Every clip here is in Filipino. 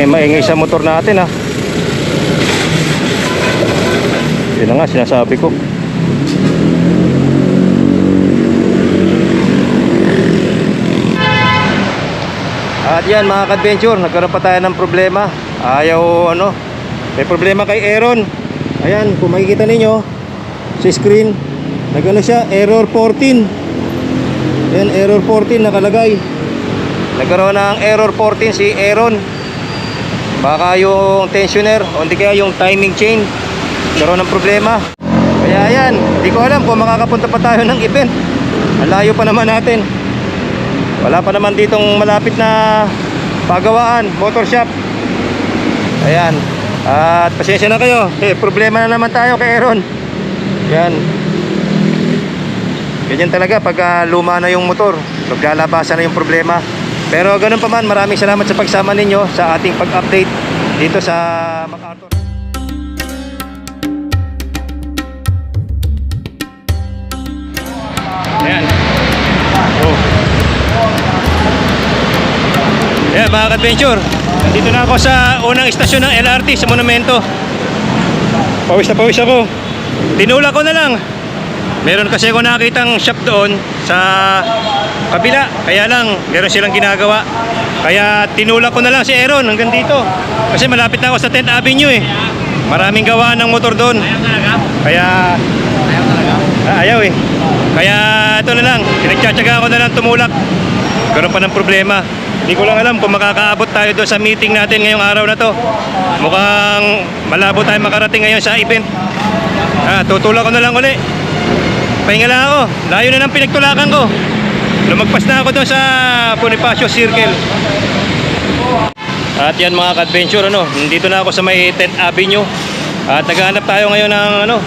may maingay sa motor natin ha. Yun na nga sinasabi ko. At yan mga ka-adventure, nagkaroon pa tayo ng problema. Ayaw ano, may problema kay Aaron. Ayan, kung makikita ninyo sa screen, nagano siya, error 14. Yan, error 14 nakalagay. Nagkaroon ng error 14 si Aaron. Baka yung tensioner o hindi kaya yung timing chain nagkaroon ng problema. Kaya yan, hindi ko alam kung makakapunta pa tayo ng event. Ang layo pa naman natin. Wala pa naman ditong malapit na pagawaan, motor shop. Ayan. At pasensya na kayo. Eh, problema na naman tayo kay Aaron. Yan. Ganyan talaga pag ah, luma na yung motor. Maglalabasan na yung problema. Pero ganun pa man, maraming salamat sa pagsama ninyo sa ating pag-update dito sa MacArthur. Ayan. Oh. Ayan mga ka-adventure. Nandito na ako sa unang istasyon ng LRT sa Monumento. Pawis na pawis ako. Tinula ko na lang. Meron kasi ako nakitang shop doon sa kabila. Kaya lang, meron silang ginagawa. Kaya tinula ko na lang si Aaron hanggang dito. Kasi malapit na ako sa 10th Avenue eh. Maraming gawa ng motor doon. Kaya... Ah, ayaw eh. Kaya ito na lang. Pinagtsatsaga ko na lang tumulak. Karoon pa ng problema. Hindi ko lang alam kung makakaabot tayo doon sa meeting natin ngayong araw na to. Mukhang malabo tayo makarating ngayon sa event. Ah, tutulak ko na lang uli. Pahinga lang ako. Layo na ng pinagtulakan ko. Lumagpas na ako doon sa Bonifacio Circle. At yan mga ka-adventure, ano, nandito na ako sa may 10th Avenue. At naghahanap tayo ngayon ng ano,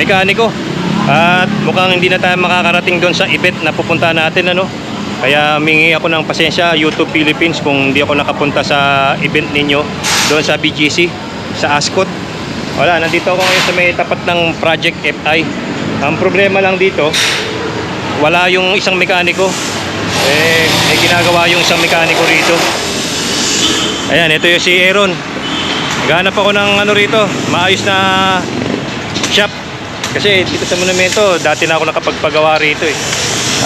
mekaniko. At mukhang hindi na tayo makakarating doon sa event na pupunta natin, ano. Kaya mingi ako ng pasensya YouTube Philippines kung hindi ako nakapunta sa event ninyo doon sa BGC, sa Ascot. Wala, nandito ako ngayon sa may tapat ng Project FI. Ang problema lang dito, wala yung isang mekaniko. Eh, may ginagawa yung isang mekaniko rito. Ayan, ito yung si Aaron. Naghanap ako ng ano rito, maayos na shop. Kasi dito sa monumento, dati na ako nakapagpagawa rito eh.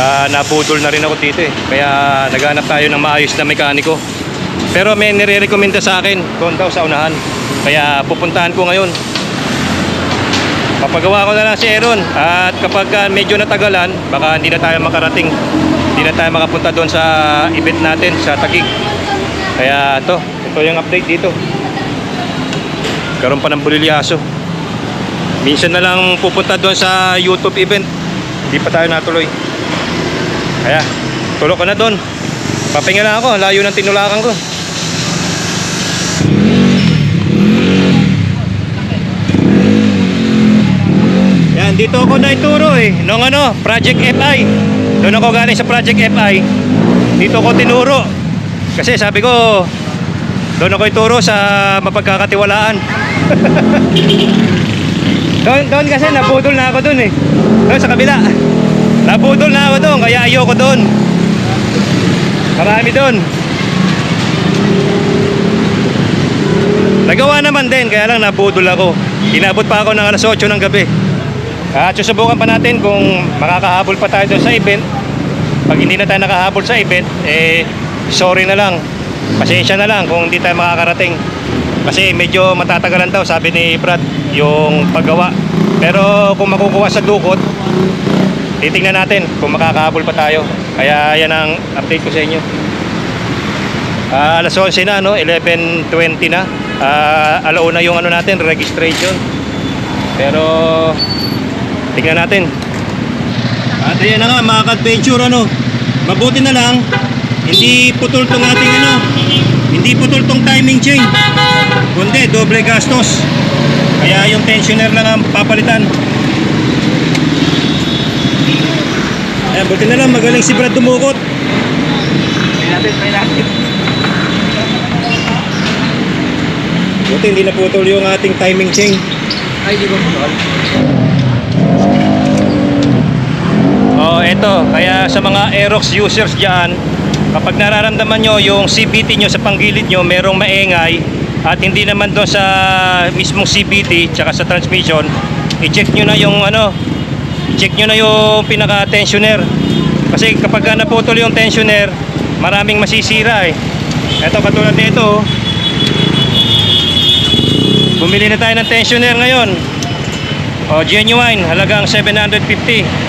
Ah, naputol na rin ako dito eh. Kaya naghanap tayo ng maayos na mekaniko. Pero may nire-recommenda sa akin doon daw sa unahan. Kaya pupuntahan ko ngayon. Papagawa ko na lang si Aaron at kapag ah, medyo natagalan, baka hindi na tayo makarating. Hindi na tayo makapunta doon sa event natin sa Taguig. Kaya to, ito yung update dito. Karoon pa ng bulilyaso. Minsan na lang pupunta doon sa YouTube event. Hindi pa tayo natuloy. Kaya, tulog ko na doon. Papahinga na ako, layo ng tinulakan ko. Yan, dito ako naituro eh. Nung ano, Project FI. Doon ako galing sa Project FI. Dito ako tinuro. Kasi sabi ko, doon ako ituro sa mapagkakatiwalaan. doon, doon kasi nabudol na ako doon eh. Doon sa kabila. Nabudol na ako doon, kaya ayoko doon. Marami doon. Nagawa naman din, kaya lang nabudol ako. Inabot pa ako ng alas 8 ng gabi. At susubukan pa natin kung makakahabol pa tayo sa event. Pag hindi na tayo nakahabol sa event, eh sorry na lang. Pasensya na lang kung hindi tayo makakarating. Kasi medyo matatagalan daw, sabi ni Brad, yung paggawa. Pero kung makukuha sa dukot, titingnan natin kung makakahabol pa tayo. Kaya yan ang update ko sa inyo. Ah, alas 11 na, no? 11.20 na. Ah, alauna yung ano natin, registration. Pero tingnan natin. At ayan na nga mga ka-adventure ano. Mabuti na lang hindi putol tong ating ano. Hindi putol tong timing chain. Kundi doble gastos. Kaya yung tensioner lang ang papalitan. Ayan, buti na lang magaling si Brad dumukot. Try natin, try natin. Buti hindi naputol yung ating timing chain. Ay, di ba po Oh, eto. Kaya sa mga Aerox users diyan, kapag nararamdaman nyo yung CVT nyo sa panggilid nyo merong maingay at hindi naman doon sa mismong CVT tsaka sa transmission i-check nyo na yung ano check nyo na yung pinaka tensioner kasi kapag ka naputol yung tensioner maraming masisira eh. Eto katulad nito bumili na tayo ng tensioner ngayon. O genuine halagang 750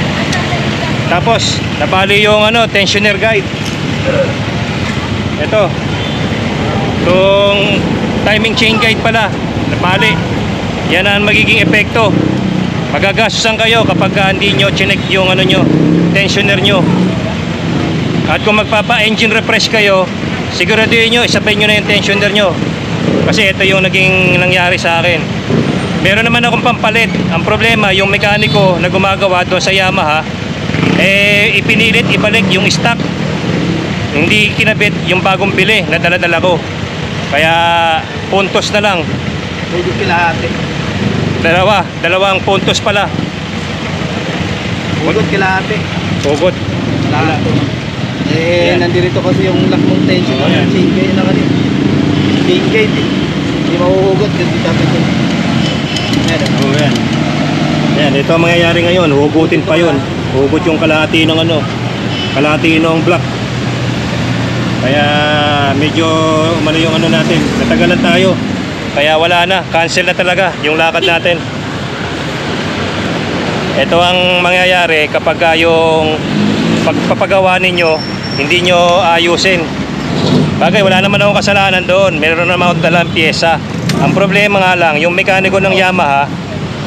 tapos nabali yung ano tensioner guide. Ito. Itong timing chain guide pala nabali. Yan ang magiging epekto. Magagastusan kayo kapag ah, hindi nyo chinek yung ano nyo tensioner nyo. At kung magpapa engine refresh kayo siguraduhin nyo isabay nyo na yung tensioner nyo. Kasi ito yung naging nangyari sa akin. Meron naman akong pampalit. Ang problema yung mekaniko na gumagawa doon sa Yamaha eh ipinilit ibalik yung stock hindi kinabit yung bagong bili na dala-dala ko kaya puntos na lang Hugot kilahati. dalawa dalawang puntos pala Hugot kilahati. hugot Lahat. Eh, Yan. nandito kasi yung lock mong tension. Oh, yan. chain na kanina. Chain gate eh. Hindi mahuhugot kasi dapat yun. Yan. Oh, yan. Yan, ito ang mangyayari ngayon. Hugutin pa yun. Hugot yung kalahati ng ano, kalahati ng block. Kaya medyo ano yung ano natin, natagalan tayo. Kaya wala na, cancel na talaga yung lakad natin. Ito ang mangyayari kapag ah, yung pagpapagawa ninyo, hindi nyo ayusin. Bagay, wala naman akong kasalanan doon. Meron naman akong dalang pyesa. Ang problema nga lang, yung mekaniko ng Yamaha,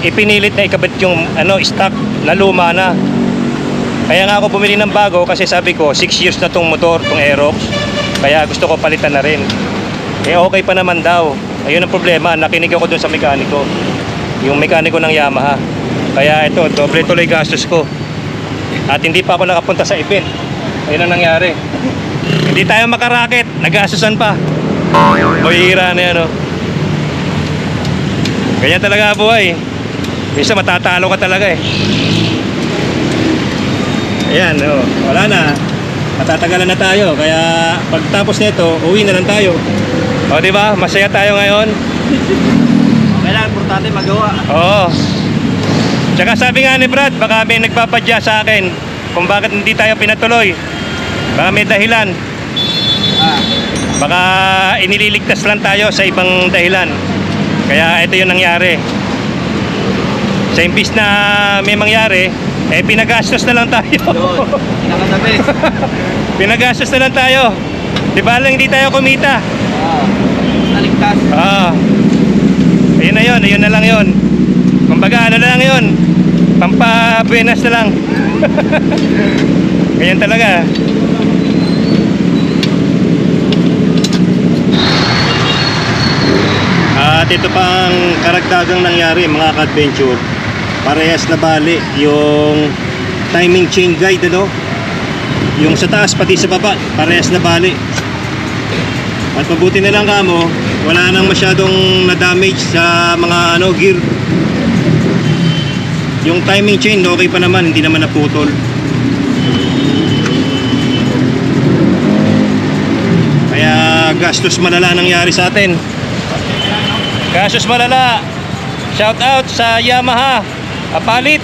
ipinilit na ikabit yung ano, stock na luma na. Kaya nga ako bumili ng bago kasi sabi ko, 6 years na tong motor, tong Aerox. Kaya gusto ko palitan na rin. Eh okay pa naman daw. Ayun ang problema, nakinig ako dun sa mekaniko. Yung mekaniko ng Yamaha. Kaya ito, doble tuloy gastos ko. At hindi pa ako nakapunta sa event. Ayun ang nangyari. Hindi tayo makaraket, nagastusan pa. Buhira na yan, oh. Ganyan talaga buhay. Minsan matatalo ka talaga eh. Ayan, oh, wala na. Matatagalan na tayo. Kaya pagtapos nito, uwi na lang tayo. O, di ba? Masaya tayo ngayon. Kailangan importante magawa. Oo. Tsaka sabi nga ni Brad, baka may nagpapadya sa akin kung bakit hindi tayo pinatuloy. Baka may dahilan. Ah. Baka inililigtas lang tayo sa ibang dahilan. Kaya ito yung nangyari. Sa imbis na may mangyari, eh pinagastos na lang tayo. Doon. Pinakatabi. pinagastos na lang tayo. Di ba lang hindi tayo kumita? Ah. Naligtas. Ah. Ayun na yun, ayun na lang yun. Kumbaga ano na lang yun. Pampabuenas na lang. Ganyan talaga. At ito pang karagdagang nangyari mga ka-adventure. Parehas na bali yung timing chain guide ano. Yung sa taas pati sa baba, parehas na bali. At mabuti na lang kamo, wala nang masyadong na-damage sa mga ano gear. Yung timing chain okay pa naman, hindi naman naputol. Kaya gastos malala nangyari sa atin. Gastos malala. Shout out sa Yamaha. Apalit.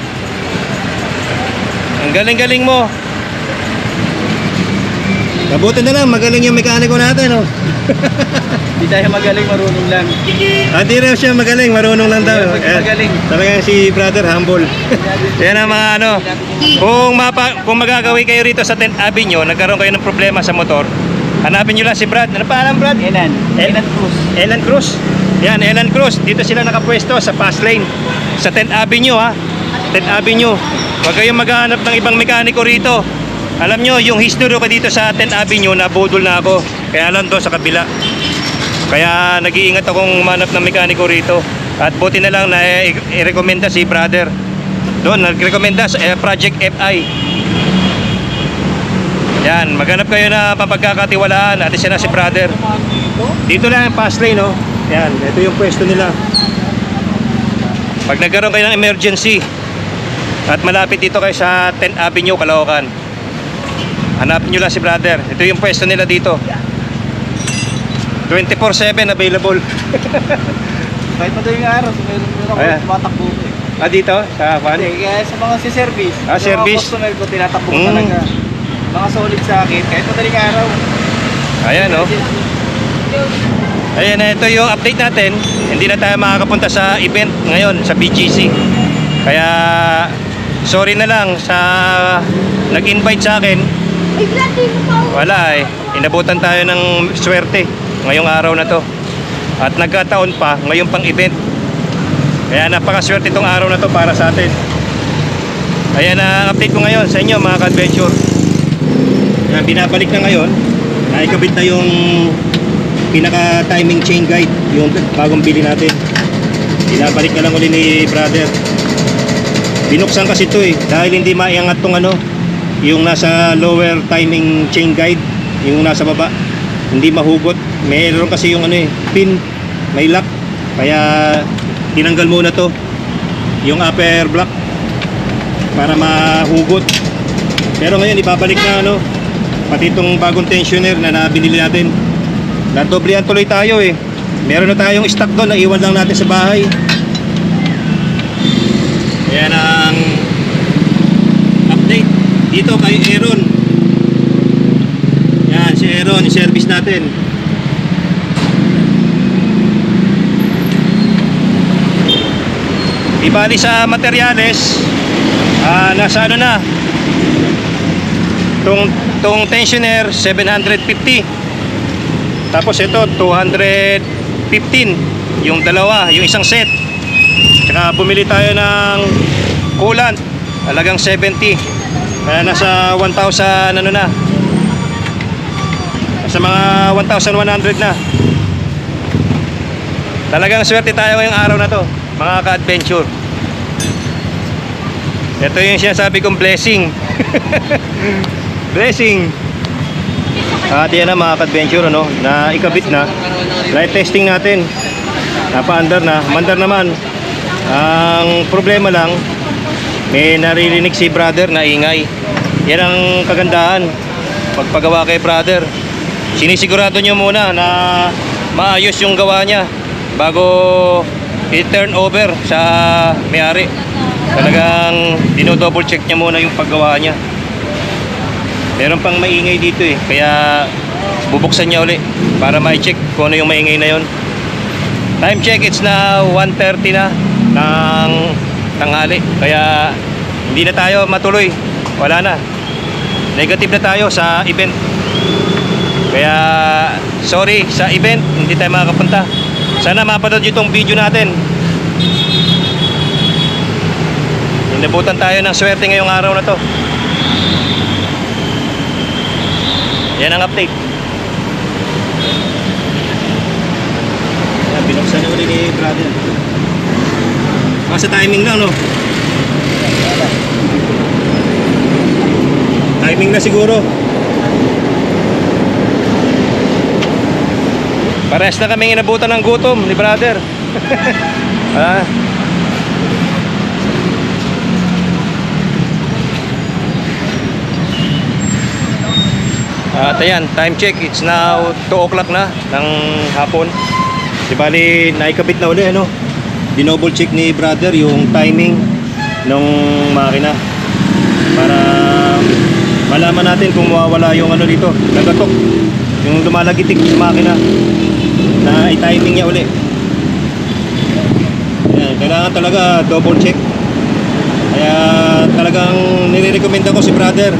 Ang galing-galing mo. Mabuti na lang, magaling yung mekaniko natin, oh. Hindi tayo magaling, marunong lang. Ah, di raw siya magaling, marunong lang daw. Hindi Eh, magaling. Talagang si brother humble. Yan ang mga ano. Kung mapa, kung magagawi kayo rito sa 10th Avenue, nagkaroon kayo ng problema sa motor, hanapin nyo lang si Brad. Ano pa alam Brad? Enan. El- Enan Cruz. Elan Cruz. Yan, Elan Cruz. Dito sila nakapwesto sa fast lane. Sa 10th Avenue ha. 10th Avenue. Huwag kayong maghahanap ng ibang mekaniko rito. Alam nyo, yung history ko dito sa 10th Avenue, nabudol na ako. Kaya lang doon sa kabila. Kaya nag-iingat akong manap ng mekaniko rito. At buti na lang na i- i-recommenda si brother. Doon, nag-recommenda sa eh, Project FI. Yan, maghanap kayo na papagkakatiwalaan. At isa na si brother. Dito lang ang fast lane, no? Yan, ito yung pwesto nila. Pag nagkaroon kayo ng emergency at malapit dito kayo sa 10th Avenue, Caloocan. hanapin nyo lang si brother. Ito yung pwesto nila dito. 24-7 available. Kahit madaling araw, meron ako tumatakbo eh. Ah, dito? Sa? Hindi, kaya sa mga si service, Ah, sa service. mga customer ko, tinatakbo Mm. talaga. Mga solid sa akin, kahit madaling araw. Ayan, oh. Ayan, ito yung update natin. Hindi na tayo makakapunta sa event ngayon sa BGC. Kaya, sorry na lang sa nag-invite sa akin. Wala eh. Inabutan tayo ng swerte ngayong araw na to. At nagkataon pa ngayon pang event. Kaya napakaswerte itong araw na to para sa atin. Ayan ang update ko ngayon sa inyo mga ka-adventure. Binabalik na ngayon. Naikabit na yung pinaka timing chain guide, yung bagong bili natin. Binabalik na lang uli ni brother. Binuksan kasi ito eh, dahil hindi maiangat tong ano, yung nasa lower timing chain guide, yung nasa baba. Hindi mahugot. Meron kasi yung ano eh, pin, may lock. Kaya tinanggal muna to, yung upper block para mahugot. Pero ngayon ibabalik na ano, pati itong bagong tensioner na nabinili natin. Nadoblehan tuloy tayo eh. Meron na tayong stock doon, naiwan lang natin sa bahay. Yan ang update dito kay Aaron. Yan, si Aaron, service natin. Ibali sa materyales, ah, nasa ano na, Tong tong tensioner 750. Tapos ito 215 yung dalawa, yung isang set. Tsaka bumili tayo ng coolant, alagang 70. Kaya nasa 1,000 ano na. Nasa mga 1,100 na. Talagang swerte tayo ngayong araw na to, mga ka-adventure. Ito yung sinasabi kong blessing. blessing. At yan na mga ka-adventure ano, na ikabit na. Light testing natin. Napa-under na. Mandar naman. Ang problema lang, may naririnig si brother na ingay. Yan ang kagandahan. Pagpagawa kay brother. Sinisigurado nyo muna na maayos yung gawa niya bago i-turn over sa may-ari. Talagang dino-double check niya muna yung paggawa niya. Meron pang maingay dito eh. Kaya bubuksan niya uli para ma-check kung ano yung maingay na yon. Time check, it's na 1.30 na ng tanghali. Kaya hindi na tayo matuloy. Wala na. Negative na tayo sa event. Kaya sorry sa event, hindi tayo makakapunta. Sana mapanood itong video natin. Inabutan tayo ng swerte ngayong araw na to. Yan ang update. Yan, binuksan na uli ni brother. Kasi timing lang, no? Timing na siguro. Parehas na kaming inabutan ng gutom ni brother. ah. At ayan, time check. It's now 2 o'clock na ng hapon. Di bali, naikabit na uli, ano? Dinoble check ni brother yung timing ng makina. Para malaman natin kung mawawala yung ano dito, nagatok. Yung lumalagitik sa makina na i-timing niya uli. Ayan, kailangan talaga double check. Kaya talagang nire-recommend ako si brother.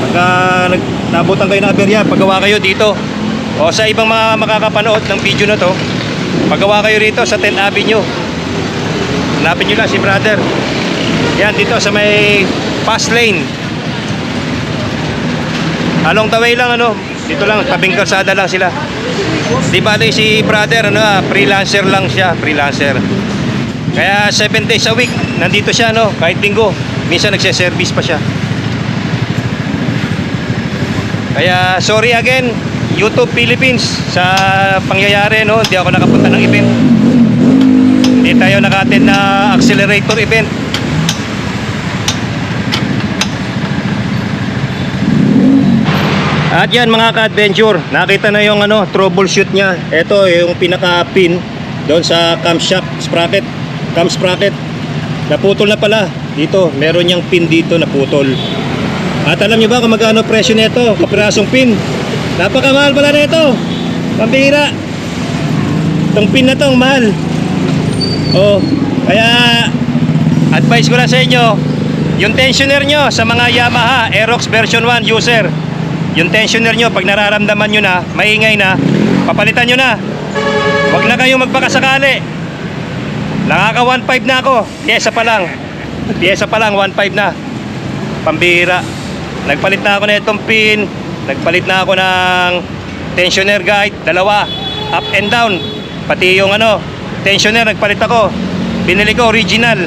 Pagka nag, nabutan kayo ng aberya, paggawa kayo dito. O sa ibang mga makakapanood ng video na to, paggawa kayo rito sa 10th Avenue. Hanapin nyo lang si brother. Yan, dito sa may fast lane. Along the way lang ano, dito lang, tabing kalsada lang sila. Di bali si brother, ano, ah, freelancer lang siya, freelancer. Kaya 7 days a week, nandito siya, no, kahit linggo. Minsan nagse-service pa siya. Kaya sorry again, YouTube Philippines sa pangyayari, no, hindi ako nakapunta ng event. Hindi tayo naka-attend na accelerator event. At yan mga ka-adventure, nakita na yung ano, troubleshoot niya. Ito yung pinaka-pin doon sa camshaft sprocket, cam sprocket. Naputol na pala. Dito, meron niyang pin dito naputol. At alam niyo ba kung magkano presyo nito? Kapirasong pin. Napakamahal pala nito. Pambira. Itong pin na to, mahal. Oh, kaya advice ko lang sa inyo, yung tensioner nyo sa mga Yamaha Aerox version 1 user, yung tensioner nyo pag nararamdaman nyo na, maingay na, papalitan nyo na. Huwag na kayong magpakasakali. Nakaka 1.5 na ako. Pyesa pa lang. Pyesa pa lang, 1.5 na. Pambira. Nagpalit na ako na itong pin. Nagpalit na ako ng tensioner guide, dalawa. Up and down. Pati yung ano, tensioner nagpalit ako. Binili ko original.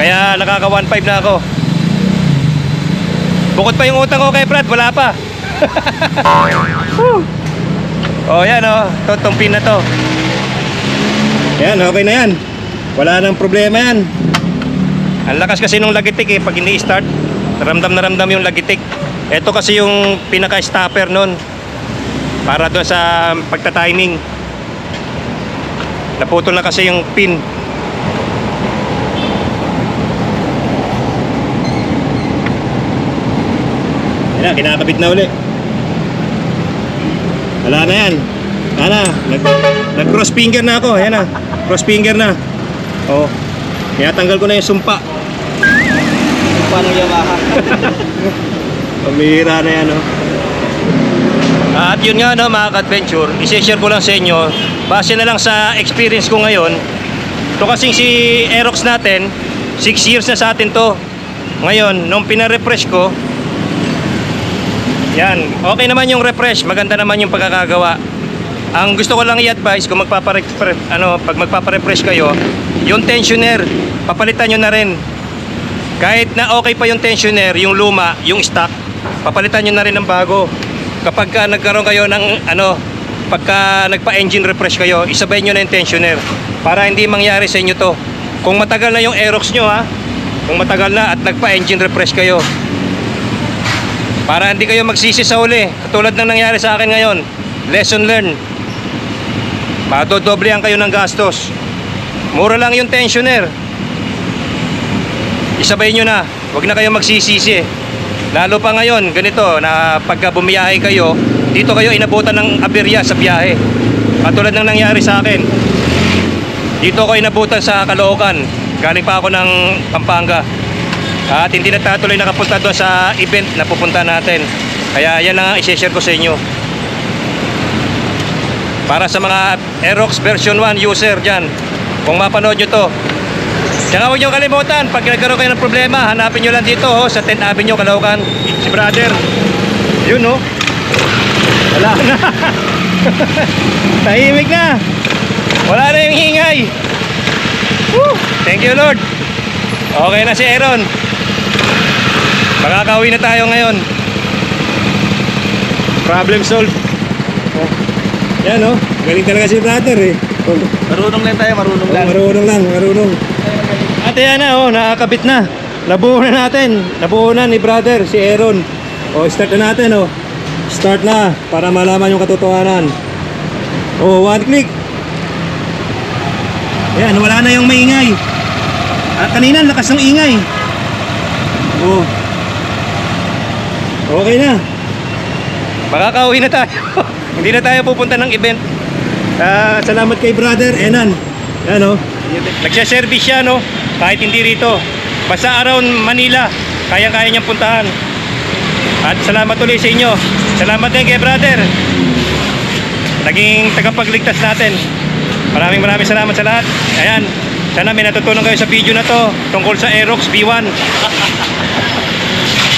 Kaya nakaka 1.5 na ako. Bukod pa yung utang ko kay Brad, wala pa. Oh, yan oh. Ito, tong pin na to. Yan, okay na yan. Wala nang problema yan. Ang lakas kasi nung lagitik eh, pag hindi start, ramdam na ramdam yung lagitik. Ito kasi yung pinaka-stopper nun. Para doon sa pagta-timing. Naputol na kasi yung pin. Yan na, kinakabit na uli. Wala na yan. Nag, nag-cross finger na ako. Ayan na. Cross finger na. Oh. Tinatanggal ko na yung sumpa. Paano Yamaha? Pamihira na yan, oh. At yun nga, no, mga ka-adventure, isi-share ko lang sa inyo, base na lang sa experience ko ngayon, to kasing si Aerox natin, 6 years na sa atin to. Ngayon, nung pina-refresh ko, yan, okay naman yung refresh, maganda naman yung pagkakagawa. Ang gusto ko lang i-advise kung magpapare ano, pag magpapa-refresh kayo, yung tensioner, papalitan nyo na rin. Kahit na okay pa yung tensioner, yung luma, yung stock, papalitan nyo na rin ng bago. Kapag ka nagkaroon kayo ng ano, pagka nagpa-engine refresh kayo, isabay nyo na yung tensioner para hindi mangyari sa inyo to. Kung matagal na yung Aerox nyo ha, kung matagal na at nagpa-engine refresh kayo, para hindi kayo magsisi sa uli, katulad ng nangyari sa akin ngayon, lesson learned. Madodoblehan kayo ng gastos. Mura lang yung tensioner. Isabay nyo na. Huwag na kayo magsisisi. Lalo pa ngayon, ganito, na pagka bumiyahe kayo, dito kayo inabutan ng aberya sa biyahe. Katulad ng nangyari sa akin. Dito ako inabutan sa Caloocan. Galing pa ako ng Pampanga. At hindi na tatuloy nakapunta doon sa event na pupunta natin. Kaya yan lang ang isi-share ko sa inyo. Para sa mga Aerox version 1 user dyan. Kung mapanood nyo to, Tsaka huwag niyo kalimutan, pag nagkaroon kayo ng problema, hanapin nyo lang dito oh, sa 10th Avenue, Caloocan. Si brother. Yun oh. Wala na. Tahimik na. Wala na yung hingay. Woo! Thank you Lord. Okay na si Aaron. Makakauwi na tayo ngayon. Problem solved. Oh. Yan oh. Galing talaga si brother eh. Oh. Marunong lang tayo, marunong lang. Marunong lang, marunong. At yan na, oh, nakakabit na. Nabuo na natin. Nabuo na ni brother, si Aaron. O, start na natin, oh. Start na, para malaman yung katotohanan. Oh, one click. Yan, wala na yung maingay. At kanina, lakas ng ingay. Oh. Okay na. Makakauwi na tayo. Hindi na tayo pupunta ng event. Ah, salamat kay brother Enan. Yan oh. Nagsa-service siya no, kahit hindi rito. Basta around Manila, kayang-kaya niyang puntahan. At salamat ulit sa inyo. Salamat din kay brother. Naging tagapagligtas natin. Maraming maraming salamat sa lahat. Ayan, sana may natutunan kayo sa video na to tungkol sa Aerox B1.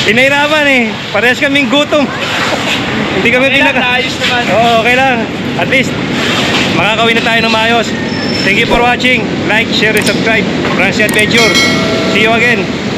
Pinahirapan eh. Parehas kaming gutom. hindi kami pinaka... Ayos naman. Oo, okay lang. At least, makakawin na tayo ng maayos. Thank you for watching. Like, share, and subscribe. Francie Adventure. See you again.